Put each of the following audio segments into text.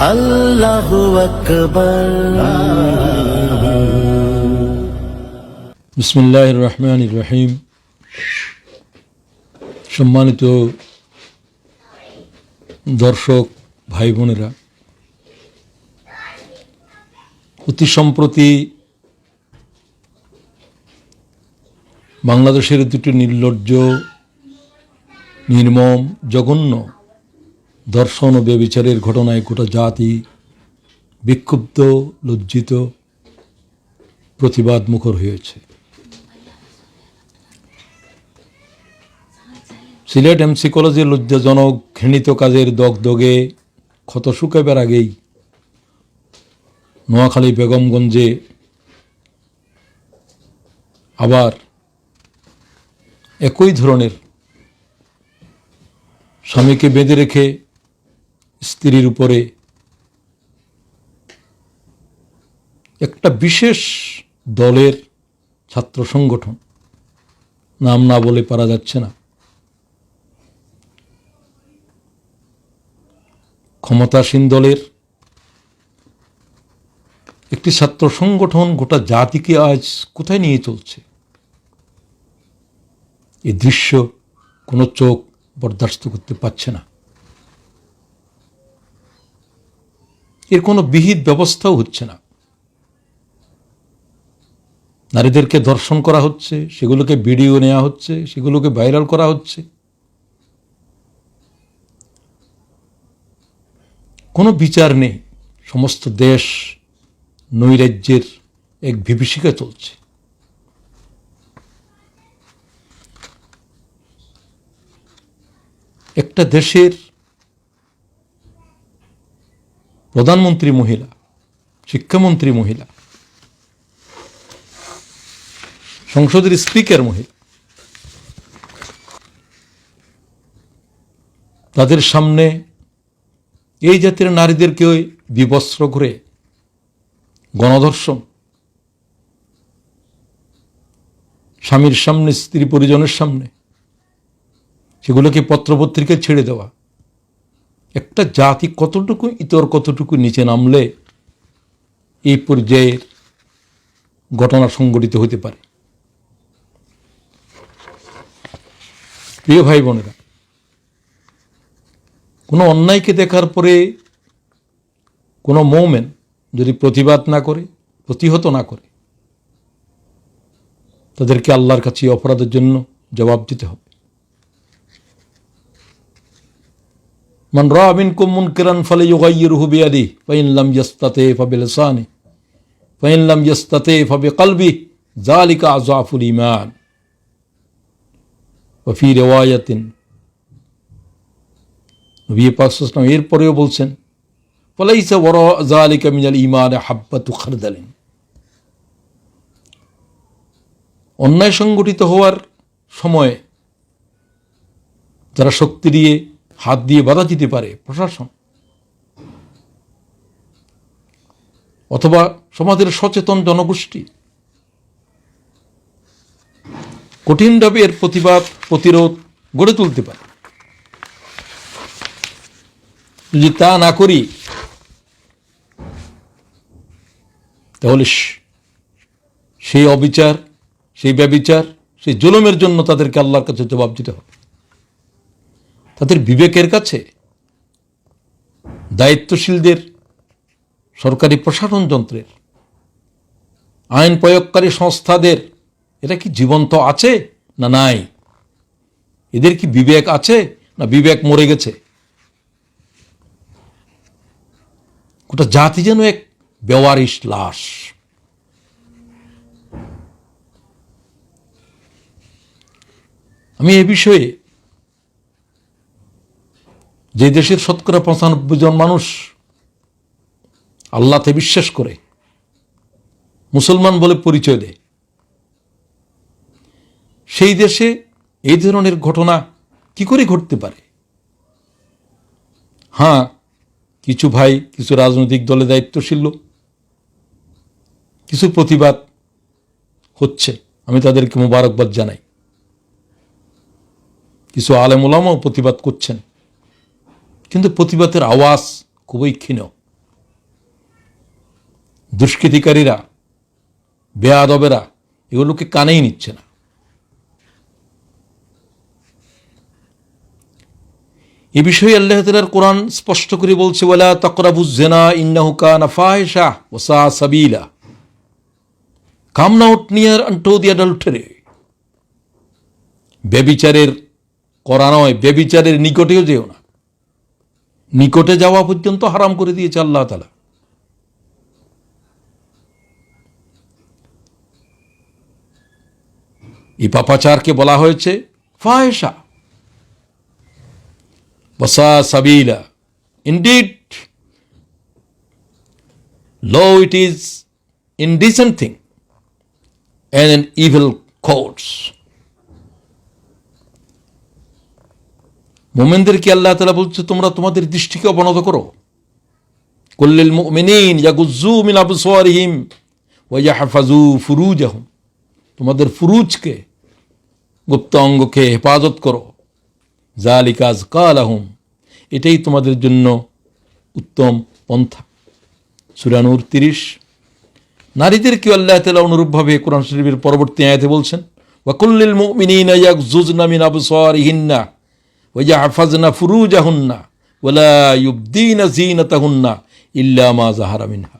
আল্লাহু রহমান রহিম সম্মানিত দর্শক ভাই বোনেরা অতি সম্প্রতি বাংলাদেশের দুটি নির্লজ্জ নির্মম জঘন্য দর্শন ও ব্যবিচারের ঘটনায় গোটা জাতি বিক্ষুব্ধ, লজ্জিত প্রতিবাদ মুখর হয়েছে। সিলেট এমসি কলেজের লজ্জাজনক ঘৃণিত কাজের দগদগে ক্ষত শুকাইবার আগেই নোয়াখালী বেগমগঞ্জে আবার একই ধরনের স্বামীকে বেঁধে রেখে স্ত্রীর উপরে একটা বিশেষ দলের ছাত্র সংগঠন। নাম না বলে পারা যাচ্ছে না। ক্ষমতাসীন দলের একটি ছাত্র সংগঠন গোটা জাতিকে আজ কোথায় নিয়ে চলছে? এই দৃশ্য কোনো চোখ বরদাস্ত করতে পারছে না। এর কোনো বিহিত ব্যবস্থাও হচ্ছে না। নারীদেরকে দর্শন করা হচ্ছে, সেগুলোকে ভিডিও নেওয়া হচ্ছে, সেগুলোকে ভাইরাল করা হচ্ছে। কোনো বিচার নেই, সমস্ত দেশ নৈরাজ্যের এক বিভীষিকা চলছে। একটা দেশের প্রধানমন্ত্রী মহিলা, শিক্ষামন্ত্রী মহিলা, সংসদের স্পিকার মহিলা, তাদের সামনে এই জাতির নারীদেরকে ওই বিবস্ত্র করে গণধর্ষণ, স্বামীর সামনে, স্ত্রী পরিজনের সামনে, সেগুলোকে পত্রপত্রিকায় ছেড়ে দেওয়া একটা জাতি কতটুকু ইতর, কতটুকু নিচে নামলে এই পর্যায়ের ঘটনা সংঘটিত হতে পারে? প্রিয় ভাই বোনেরা, কোনো অন্যায়কে দেখার পরে কোনো মৌমেন যদি প্রতিবাদ না করে, প্রতিহত না করে, তাদেরকে আল্লাহর কাছে অপরাধের জন্য জবাব দিতে হবে। মান রামিন কুমুন কিরান ফলে ইউগাইয়িরহু বিয়াদি ফাইন লাম ইয়াস্তাতে ফাবিলিসানি ফাইন লাম ইয়াস্তাতে ফাবিকলবি যালিকা আযাফুল ঈমান ওয়া ফি রিওয়ায়াতিন নবী পাক সাল্লাল্লাহু আলাইহি এরপরেও বলছেন ফলাইসা ওয়ারা যালিকা মিনাল ঈমান হাব্বাতু খারদালিন অন্যায় সংগঠিত হওয়ার সময় যারা শক্তি দিয়ে হাত দিয়ে বাধা দিতে পারে প্রশাসন। অথবা সমাজের সচেতন জনগোষ্ঠী। কঠিনভাবে এর প্রতিবাদ, প্রতিরোধ গড়ে তুলতে পারে। যদি তা না করি, তাহলে সেই অবিচার, সেই ব্যবিচার, সেই জুলুমের জন্য তাদেরকে আল্লাহর কাছে জবাব দিতে হবে। তাদের বিবেকের কাছে দায়িত্বশীলদের সরকারি প্রশাসন যন্ত্রের, আইন প্রয়োগকারী সংস্থাদের এটা কি জীবন্ত আছে না নাই? এদের কি বিবেক আছে না বিবেক মরে গেছে? গোটা জাতি যেন এক বেওয়ারিশ লাশ। আমি এ বিষয়ে যে দেশের শতকরা পঁচানব্বই জন মানুষ আল্লাহতে বিশ্বাস করে, মুসলমান বলে পরিচয় দেয়। সেই দেশে এই ধরনের ঘটনা কি করে ঘটতে পারে? হ্যাঁ কিছু ভাই, কিছু রাজনৈতিক দলে দায়িত্বশীল কিছু প্রতিবাদ হচ্ছে, আমি তাদেরকে মোবারকবাদ জানাই। কিছু আলেম ওলামাও প্রতিবাদ করছেন। প্রতিবাদের আওয়াজ খুবই ক্ষীণ। দুষ্কৃতিকারীরা, বেয়াদবেরা এগুলোকে কানেই নিচ্ছে না। এ বিষয়ে আল্লাহ তালার কোরআন স্পষ্ট করে বলছে ওলা তকরাবু জেনা ইন্নাহু কানা ফাহিশা ওসা সাবিলা। কাম নাউট নিয়ার আন্টো দি অ্যাডাল্টারি ব্যবিচারের করা নয়, ব্যবিচারের নিকটেও যেও না। নিকটে যাওয়া পর্যন্ত হারাম করে দিয়েছে আল্লাহ তালা এই পাপাচারকে বলা হয়েছে ফাহেসা বসা সাবিলা। Indeed low it is indecent thing and an evil course. মোমেনদেরকে আল্লাহ তালা বলছে, তোমরা তোমাদের দৃষ্টিকে অবনত করো। কুল্লিল মুমিনিন ইয়াগুজ্জু মিন আবসারিহিম ওয়া ইয়াহফাজু ফুরুজাহুম। তোমাদের ফুরুজকে, গুপ্ত অঙ্গকে হেফাজত করো। জালিকাজ কালাহুম এটাই তোমাদের জন্য উত্তম পন্থা। সুরানুর তিরিশ। নারীদেরকে আল্লাহ তালা অনুরূপভাবে কোরআন শরীফের পরবর্তী আয়াতে বলছেন ওয়াকুল্লিল মুমিনিনা ইয়াগজুজনা মিন আবসারিহিন্না। ওয়া ইয়াহফাজনা ফুরুজাহুন্না ওয়ালা ইউবদিনা জিনাতাহুন্না ইল্লা মা মিনহা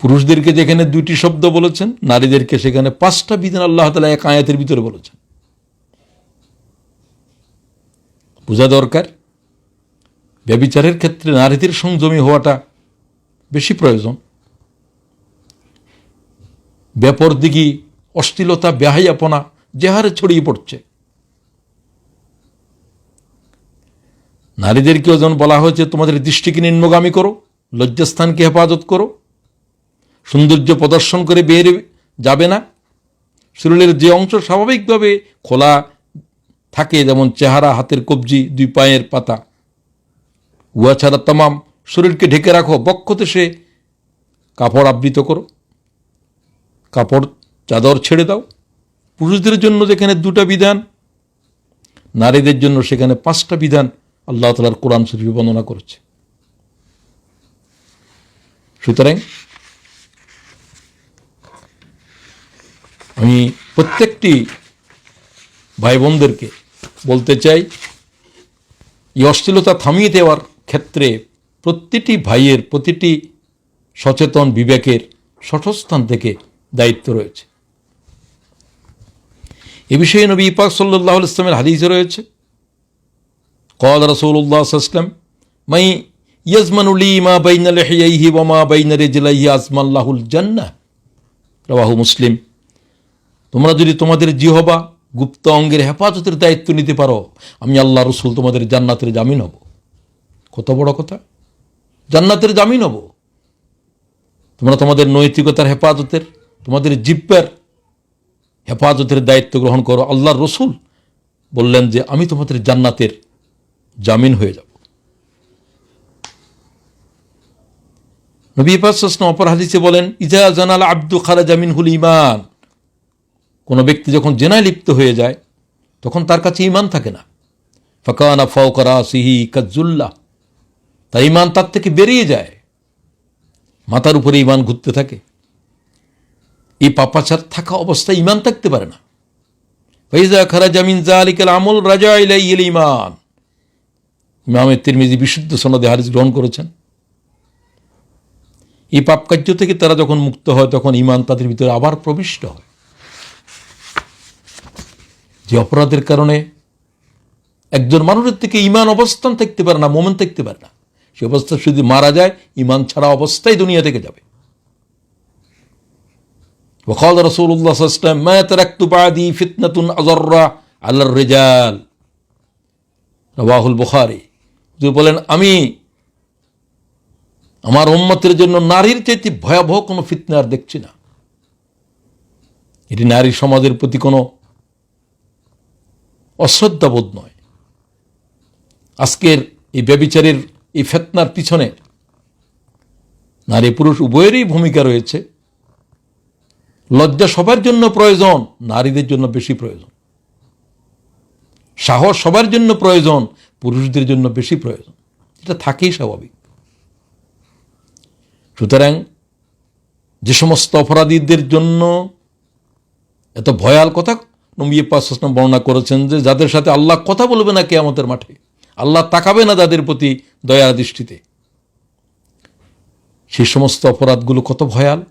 পুরুষদেরকে যেখানে দুইটি শব্দ বলেছেন, নারীদেরকে সেখানে পাঁচটা বিধান আল্লাহ তালা এক আয়াতের ভিতরে বলেছেন। বোঝা দরকার? ব্যবিচারের ক্ষেত্রে নারীদের সংযমী হওয়াটা বেশি প্রয়োজন। ব্যাপর দিঘি অশ্লীলতা বেহাইয়াপনা যে হারে ছড়িয়ে পড়ছে। নারীদেরকেও যেমন বলা হয়েছে, তোমাদের দৃষ্টিকে নিম্নগামী করো, লজ্জাস্থানকে হেফাজত করো। সৌন্দর্য প্রদর্শন করে বের যাবে না। শরীরের যে অংশ স্বাভাবিকভাবে খোলা থাকে, যেমন চেহারা, হাতের কবজি, দুই পায়ের পাতা। উহা ছাড়া তামাম শরীরকে ঢেকে রাখো, বক্ষতে সে কাপড় আবৃত করো। কাপড়, চাদর ছেড়ে দাও। পুরুষদের জন্য যেখানে দুটা বিধান, নারীদের জন্য সেখানে পাঁচটা বিধান আল্লাহ তালার কোরআন শরীফ বর্ণনা করেছে। সুতরাং আমি প্রত্যেকটি ভাই বোনদেরকে বলতে চাই, এই অশ্লীলতা থামিয়ে দেওয়ার ক্ষেত্রে প্রতিটি ভাইয়ের প্রতিটি সচেতন বিবেকের সঠস্থান থেকে দায়িত্ব রয়েছে। এ বিষয়ে নবী ইপাক সাল্লাহ ইসলামের হাদিসে রয়েছে কল রসৌল্লাহ ইসলাম মাই ইয়াজমানুলি মা বাইনা লেহিয়াইহি ওমা বাইনা রেজলাইহি আজমাল্লাহুল জান্নাহ রবাহু মুসলিম তোমরা যদি তোমাদের জিহবা গুপ্ত অঙ্গের হেফাজতের দায়িত্ব নিতে পারো আমি আল্লাহ রসুল তোমাদের জান্নাতের জামিন হব কত বড় কথা জান্নাতের জামিন হব তোমরা তোমাদের নৈতিকতার হেফাজতের তোমাদের জিব্বার হেফাজতের দায়িত্ব গ্রহণ করো আল্লাহর রসুল বললেন যে আমি তোমাদের জান্নাতের জামিন হয়ে যাব। নবী পাসাসন অপর হাদিসে বলেন, ইজা জানাল আব্দু খারা জামিন হুল ইমান কোনো ব্যক্তি যখন জেনায় লিপ্ত হয়ে যায়, তখন তার কাছে ইমান থাকে না। ফকানা ফকরা সিহি কাজুল্লাহ তার ইমান তার থেকে বেরিয়ে যায়। মাথার উপরে ইমান ঘুরতে থাকে। এই পাপাচার থাকা অবস্থায় ইমান থাকতে পারে না। ফাইজা খারা জামিন জালিকাল আমল রাজা ইলাইল ইমান ইমামের তিরমিজি বিশুদ্ধ সনদে হারিস গ্রহণ করেছেন এই পাপ কার্য থেকে তারা যখন মুক্ত হয় তখন ইমান তাদের ভিতরে আবার প্রবিষ্ট হয় যে অপরাধের কারণে একজন মানুষের থেকে ইমান অবস্থান থাকতে পারে না মোমেন থাকতে পারে না সে অবস্থা যদি মারা যায় ইমান ছাড়া অবস্থায় দুনিয়া থেকে যাবে وقال رسول الله صلى الله عليه وسلم ما تركت بعدي فتنة أضر على الرجال رواه البخاري যে বলেন, আমি আমার উম্মতের জন্য নারীর চাইতে ভয়াবহ কোনো ফিতনা আর দেখছি না। এটি নারী সমাজের প্রতি কোনো অশ্রদ্ধাবোধ নয়। আজকের এই ব্যবিচারের এই ফেতনার পিছনে নারী পুরুষ উভয়েরই ভূমিকা রয়েছে। লজ্জা সবার জন্য প্রয়োজন, নারীদের জন্য বেশি প্রয়োজন। সাহস সবার জন্য প্রয়োজন পুরুষদের জন্য বেশি প্রয়োজন। এটা থাকেই স্বাভাবিক। সুতরাং যে সমস্ত অপরাধীদের জন্য এত ভয়াল কথা নবী পাশাসন বর্ণনা করেছেন যে যাদের সাথে আল্লাহ কথা বলবে না কেয়ামতের মাঠে, আল্লাহ তাকাবে না তাদের প্রতি দয়া দৃষ্টিতে। সেই সমস্ত অপরাধগুলো কত ভয়াল।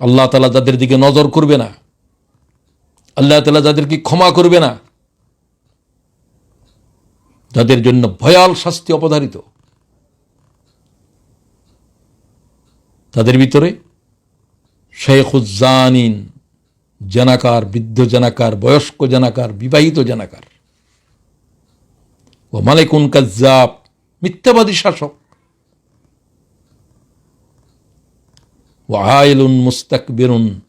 আল্লাহ তাআলা যাদের দিকে নজর করবে না, আল্লাহ তাআলা যাদেরকে ক্ষমা করবে না, যাদের জন্য ভয়াল শাস্তি অপধারিত তাদের ভিতরে শেখুজ্জানিন, জানাকার, বৃদ্ধ জানাকার, বয়স্ক জানাকার, বিবাহিত জানাকার ও মালিকুন কাজ্জাব, মিথ্যাবাদী শাসক। ও আয়লুন মুস্তাক বেরুন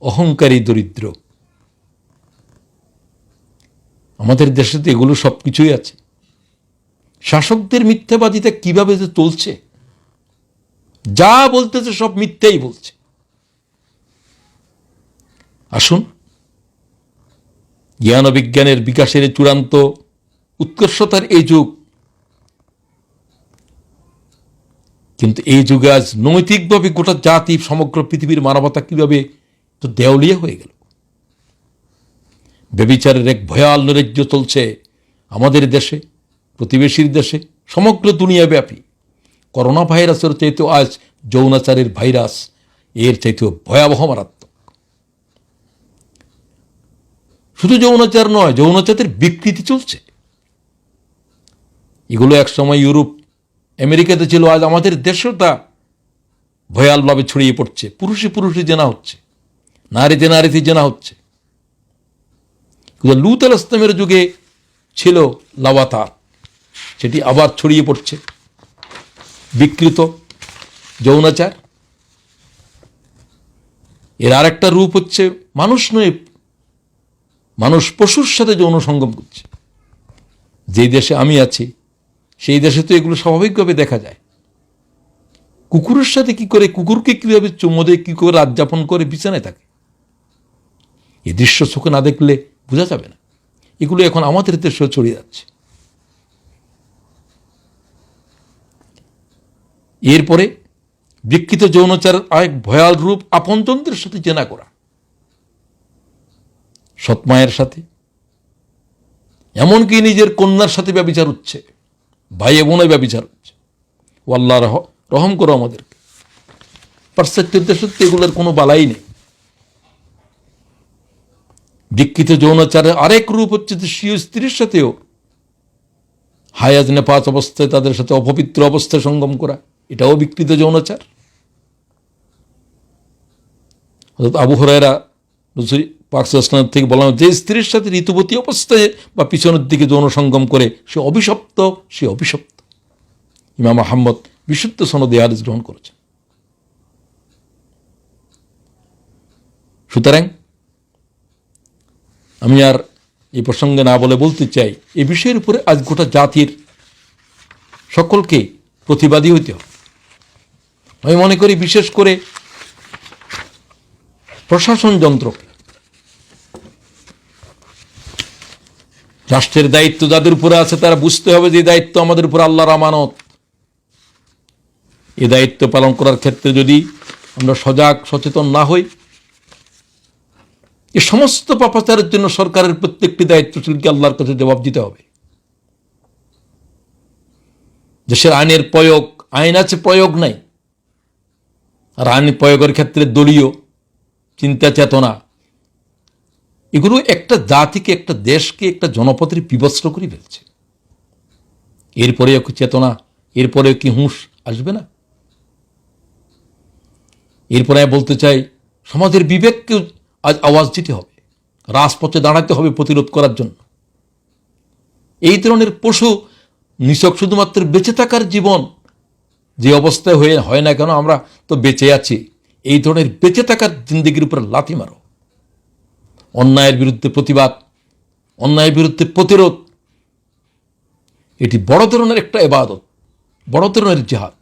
অহংকারী দরিদ্র। আমাদের দেশে তো এগুলো সব কিছুই আছে। শাসকদের মিথ্যাবাদিতা কীভাবে যে চলছে? যা বলতেছে সব মিথ্যাই বলছে। আসুন জ্ঞান বিজ্ঞানের বিকাশের চূড়ান্ত উৎকর্ষতার এই যুগ। কিন্তু এই যুগে আজ নৈতিকভাবে গোটা জাতি, সমগ্র পৃথিবীর মানবতা কীভাবে তো দেওলিয়া হয়ে গেল। বেবিচারের এক ভয়াল নৈরাজ্য চলছে আমাদের দেশে, প্রতিবেশীর দেশে, সমগ্র দুনিয়াব্যাপী। করোনা ভাইরাসের চাইতেও আজ যৌনাচারের ভাইরাস, এর চাইতেও ভয়াবহ মারাত্মক। শুধু যৌনাচার নয় যৌনাচারের বিকৃতি চলছে। এগুলো একসময় ইউরোপ, আমেরিকাতে ছিল, আজ আমাদের দেশেও তা ভয়ালভাবে ছড়িয়ে পড়ছে। পুরুষে পুরুষে জেনা হচ্ছে, নারীতে নারীতে জেনা হচ্ছে। কিন্তু লুত আল ইসলামের যুগে ছিল লাওয়াতার, সেটি আবার ছড়িয়ে পড়ছে। বিকৃত, যৌনাচার। এর আরেকটা রূপ হচ্ছে মানুষ নয়, মানুষ পশুর সাথে যৌন সঙ্গম করছে। যে দেশে আমি আছি সেই দেশে তো এগুলো স্বাভাবিকভাবে দেখা যায়। কুকুরের সাথে কি করে কুকুরকে কীভাবে চুমো দেয়, কি করে রাত যাপন করে বিছানায় থাকে? এ দৃশ্য চোখে না দেখলে বোঝা যাবে না। এগুলো এখন আমাদের দেশেও ছড়িয়ে যাচ্ছে। এরপরে বিকৃত যৌনচার আরেক ভয়াল রূপ আপনজনদের সাথে জেনা করা। সৎমায়ের সাথে, এমনকি নিজের কন্যার সাথে ব্যবচার হচ্ছে। ভাই বোনে ব্যবচার হচ্ছে ও আল্লাহ রহ রহম করো আমাদেরকে। পাশ্চাত্যের তো এগুলোর কোনো বালাই নেই। বিকৃত যৌনাচারের আরেক রূপ হচ্ছে যে স্বীয় স্ত্রীর সাথেও হায়াজ নেপাচ অবস্থায় তাদের সাথে অপবিত্র অবস্থায় সঙ্গম করা, এটাও বিকৃত যৌনাচার। অর্থাৎ আবু হরাইরা পাকসালাম থেকে বলা যে স্ত্রীর সাথে ঋতুবতী অবস্থায় বা পিছনের দিকে যৌন সঙ্গম করে, সে অভিশপ্ত সে অভিশপ্ত। ইমাম আহম্মদ বিশুদ্ধ সনদে হাদিস গ্রহণ করেছেন। সুতরাং আমি আর এই প্রসঙ্গে না বলে বলতে চাই, এ বিষয়ের উপরে আজ গোটা জাতির সকলকে প্রতিবাদী হইতে হবে। আমি মনে করি বিশেষ করে প্রশাসন যন্ত্রকে রাষ্ট্রের দায়িত্ব যাদের উপরে আছে, তারা বুঝতে হবে যে দায়িত্ব আমাদের উপর আল্লাহর আমানত। এ দায়িত্ব পালন করার ক্ষেত্রে যদি আমরা সজাগ, সচেতন না হই, এ সমস্ত পাপাচারের জন্য সরকারের প্রত্যেকটি দায়িত্বশীলকে আল্লাহর কাছে জবাব দিতে হবে। দেশের আইনের প্রয়োগ, আইন আছে, প্রয়োগ নাই। আর আইন প্রয়োগের ক্ষেত্রে দলীয় চিন্তা চেতনা এগুলো একটা জাতিকে, একটা দেশকে, একটা জনপদের বিবস্ত্র করে ফেলছে। এরপরেও কি চেতনা, এরপরেও কি হুঁশ আসবে না? এরপরে আমি বলতে চাই, সমাজের বিবেককে আজ আওয়াজ দিতে হবে, রাজপথে দাঁড়াতে হবে প্রতিরোধ করার জন্য। এই ধরনের পশু নিছক শুধুমাত্র বেঁচে থাকার জীবন যে অবস্থায় হয়ে, হয় না কেন, আমরা তো বেঁচে আছি। এই ধরনের বেঁচে থাকার জিন্দগির উপর লাথি মারো। অন্যায়ের বিরুদ্ধে প্রতিবাদ, অন্যায়ের বিরুদ্ধে প্রতিরোধ, এটি বড় ধরনের একটা এবাদত, বড় ধরনের জেহাদ।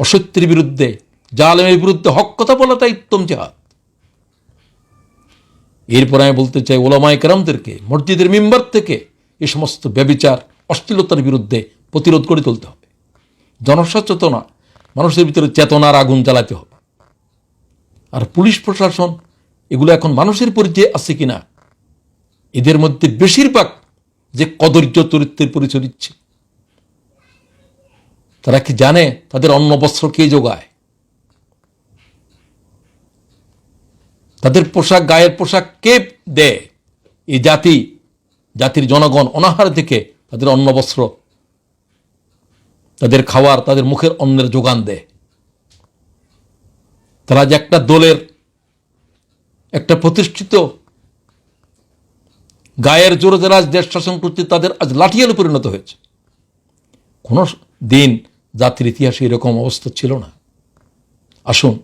অসত্যের বিরুদ্ধে, জালেমের বিরুদ্ধে হক কথা বলা তাই উত্তম জেহাদ। এরপর আমি বলতে চাই, ওলামায় কেরামদেরকে, মসজিদের মেম্বার থেকে এ সমস্ত ব্যবিচার, অশ্লীলতার বিরুদ্ধে প্রতিরোধ করে তুলতে হবে। জনসচেতনা, মানুষের ভিতরে চেতনার আগুন জ্বালাতে হবে। আর পুলিশ প্রশাসন এগুলো এখন মানুষের পরিচয় আছে কিনা? এদের মধ্যে বেশিরভাগ যে কদর্য চরিত্রের পরিচয় দিচ্ছে। তারা কি জানে তাদের অন্ন বস্ত্র কে যোগায়? তাদের পোশাক, গায়ের পোশাক কে দেয়? এই জাতি, জাতির জনগণ অনাহার থেকে তাদের অন্ন বস্ত্র, তাদের খাওয়ার, তাদের মুখের অন্নের যোগান দেয়। তারা যে একটা দলের একটা প্রতিষ্ঠিত গায়ের জোরে যারা আজ দেশ শাসন করছে তাদের আজ লাঠিয়ালে পরিণত হয়েছে। কোনো দিন জাতির ইতিহাসে এরকম অবস্থা ছিল না। আসুন,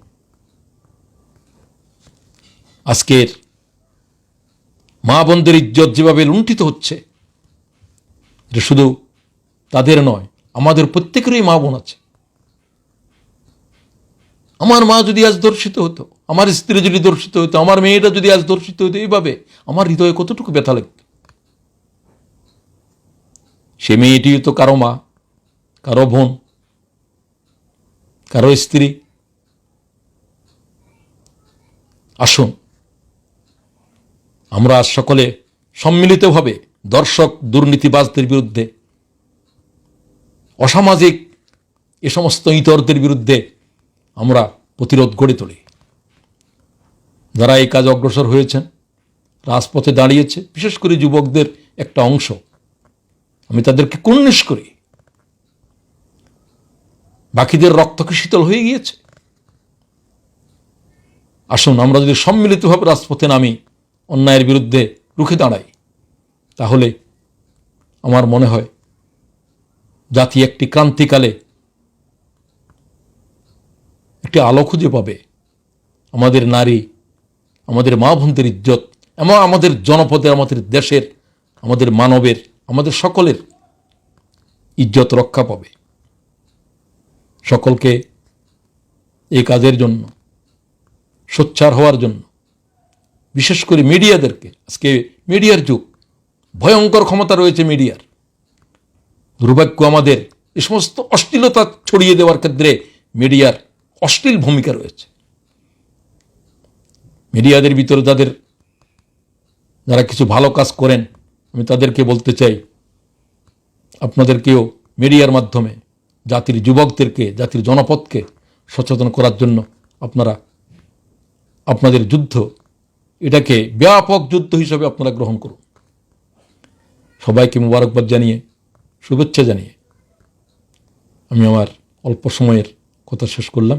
আজকের মা বোনদের ইজ্জত যেভাবে লুণ্ঠিত হচ্ছে, এটা শুধু তাদের নয়, আমাদের প্রত্যেকেরই মা বোন আছে। আমার মা যদি আজ দর্শিত হতো, আমার স্ত্রী যদি দর্শিত হতো, আমার মেয়েটা যদি আজ দর্শিত হতো, এইভাবে আমার হৃদয়ে কতটুকু ব্যথা লাগত? সে মেয়েটিও তো কারও মা, কারও বোন, কারও স্ত্রী। আসুন, আমরা আজ সকলে সম্মিলিতভাবে দর্শক দুর্নীতিবাজদের বিরুদ্ধে, অসামাজিক এ সমস্ত ইতরদের বিরুদ্ধে আমরা প্রতিরোধ গড়ে তুলি। যারা এই কাজ অগ্রসর হয়েছেন, রাজপথে দাঁড়িয়েছে, বিশেষ করে যুবকদের একটা অংশ, আমি তাদেরকে কুন্নিশ করি। বাকিদের রক্ত কি শীতল হয়ে গিয়েছে? আসুন, আমরা যদি সম্মিলিতভাবে রাজপথে নামি, অন্যায়ের বিরুদ্ধে রুখে দাঁড়াই, তাহলে আমার মনে হয় জাতি একটি ক্রান্তিকালে একটি আলো খুঁজে পাবে। আমাদের নারী, আমাদের মা বোনদের ইজ্জত এবং আমাদের জনপদের আমাদের দেশের, আমাদের মানবের, আমাদের সকলের ইজ্জত রক্ষা পাবে। সকলকে এই কাজের জন্য, সোচ্চার হওয়ার জন্য, বিশেষ করে মিডিয়াদেরকে, আজকে মিডিয়ার যুগ, ভয়ঙ্কর ক্ষমতা রয়েছে মিডিয়ার। দুর্ভাগ্য আমাদের, এ সমস্ত অশ্লীলতা ছড়িয়ে দেওয়ার ক্ষেত্রে মিডিয়ার অশ্লীল ভূমিকা রয়েছে। মিডিয়াদের ভিতরে যাদের যারা কিছু ভালো কাজ করেন, আমি তাদেরকে বলতে চাই, আপনাদেরকেও মিডিয়ার মাধ্যমে জাতির যুবকদেরকে, জাতির জনপদকে সচেতন করার জন্য আপনারা, আপনাদের যুদ্ধ, এটাকে ব্যাপক যুদ্ধ হিসাবে আপনারা গ্রহণ করুন। সবাইকে মুবারকবাদ জানিয়ে, শুভেচ্ছা জানিয়ে, আমি আমার অল্প সময়ের কথা শেষ করলাম।